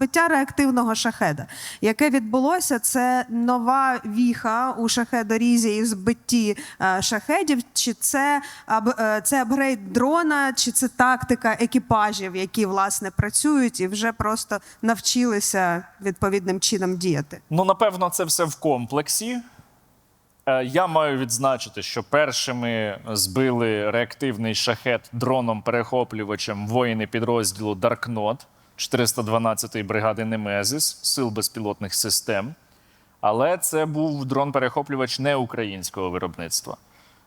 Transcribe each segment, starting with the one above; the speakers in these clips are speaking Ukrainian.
Збиття реактивного шахеда, яке відбулося, це нова віха у шахедорізі і збитті е, шахедів. Чи це, е, це апгрейд дрона, чи це тактика екіпажів, які власне працюють і вже просто навчилися відповідним чином діяти? Ну, напевно, це все в комплексі. Е, Я маю відзначити, що першими збили реактивний шахет дроном-перехоплювачем воїни підрозділу Даркнот 412-ї бригади Немезис Сил безпілотних систем. Але це був дрон-перехоплювач не українського виробництва.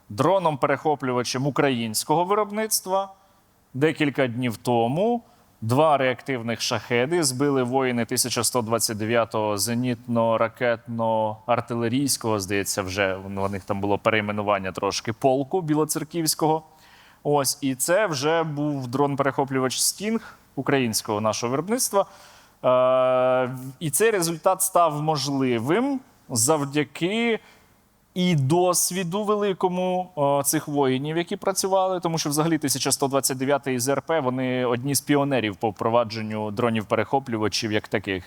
Дроном-перехоплювачем українського виробництва декілька днів тому два реактивних шахеди збили воїни 1129-го зенітно-ракетно-артилерійського, здається, вже у них там було перейменування трошки полку білоцерківського. Ось, і це вже був дрон-перехоплювач Стінг українського нашого виробництва. Е, і цей результат став можливим завдяки і досвіду великому е, цих воїнів, які працювали, тому що взагалі 1129 із РП вони одні з піонерів по впровадженню дронів-перехоплювачів як таких.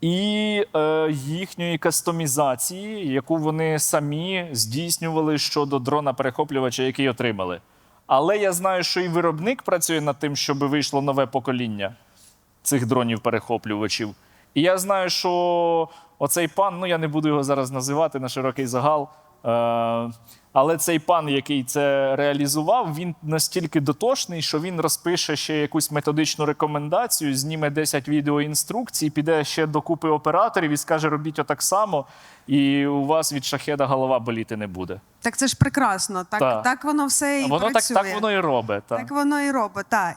І е, їхньої кастомізації, яку вони самі здійснювали щодо дрона-перехоплювача, який отримали. Але я знаю, що і виробник працює над тим, щоб вийшло нове покоління цих дронів-перехоплювачів. І я знаю, що оцей пан, ну я не буду його зараз називати на широкий загал. Е, але цей пан, який це реалізував, він настільки дотошний, що він розпише ще якусь методичну рекомендацію, зніме 10 відеоінструкцій, піде ще до купи операторів і скаже: робіть отак само, і у вас від шахеда голова боліти не буде. Так це ж прекрасно. Так, Так. так воно все і воно так, працює. так воно і робить. Так. Так воно і робить. Так.